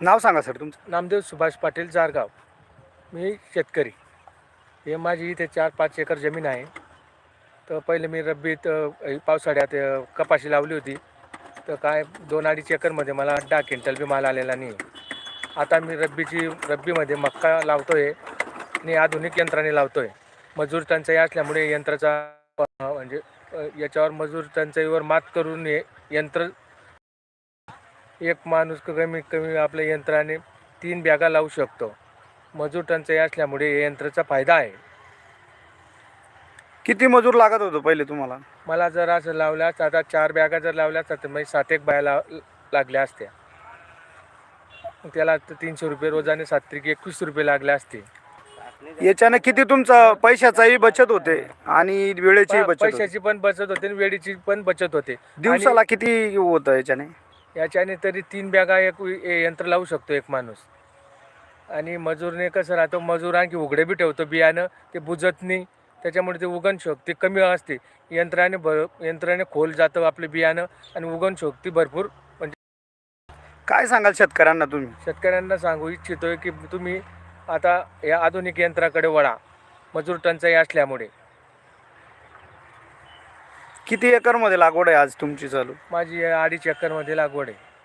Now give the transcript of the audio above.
नाव सांगा सर तुमचं. नामदेव सुभाष पाटील जारगाव. मी शेतकरी. हे माझी इथे चार पाच एकर जमीन आहे. तर पहिले मी रब्बीत अ, पावसाळ्यात अ, कपाशी लावली होती. तर काय दोन अडीच एकरमध्ये मला दहा क्विंटल बी माल आलेला नाही. आता मी रब्बीची रब्बीमध्ये मक्का लावतो आहे आणि आधुनिक यंत्राने लावतो आहे मजूर टंचाई असल्यामुळे यंत्राचा अ, म्हणजे अ, याच्यावर मजूर टंचाईवर मात करून हे यंत्र एक माणूस कमीत कमी आपल्या यंत्राने तीन बॅगा लावू शकतो. मजूर टंचाई असल्यामुळे या यंत्राचा फायदा आहे. किती मजूर लागत होतो पहिले तुम्हाला? मला जर असं लावल्यास आता चार बॅगा जर लावल्यास तर म्हणजे सात एक बाया लाव लागल्या असत्या. त्याला तर तीनशे रुपये रोजाने सात त्रिक एकवीस रुपये लागले असते. याच्याने किती तुमचं पैशाचाही बचत होते आणि वेळेची बचत होते. पैशाची पण बचत होते आणि वेळेची पण बचत होते. दिवसाला किती होतं याच्याने? याच्याने तरी तीन बॅगा एक यंत्र लावू शकतो एक माणूस. आणि मजूरने कसं राहतो मजूर आणखी उघडे बी ठेवतो बियाणं ते बुजत नाही. त्याच्यामुळे ते उगण शक्ती कमी असते. यंत्राने भर यंत्राने खोल जातं आपलं बियाणं आणि उगण शक्ती भरपूर म्हणजे काय सांगाल शेतकऱ्यांना तुम्ही? शेतकऱ्यांना सांगू इच्छितोय की तुम्ही आता या आधुनिक यंत्राकडे वळा. मजूर टंचाई असल्यामुळे. किती एकरमध्ये लागवड आहे आज तुमची चालू? माझी अडीच एकरमध्ये लागवड आहे.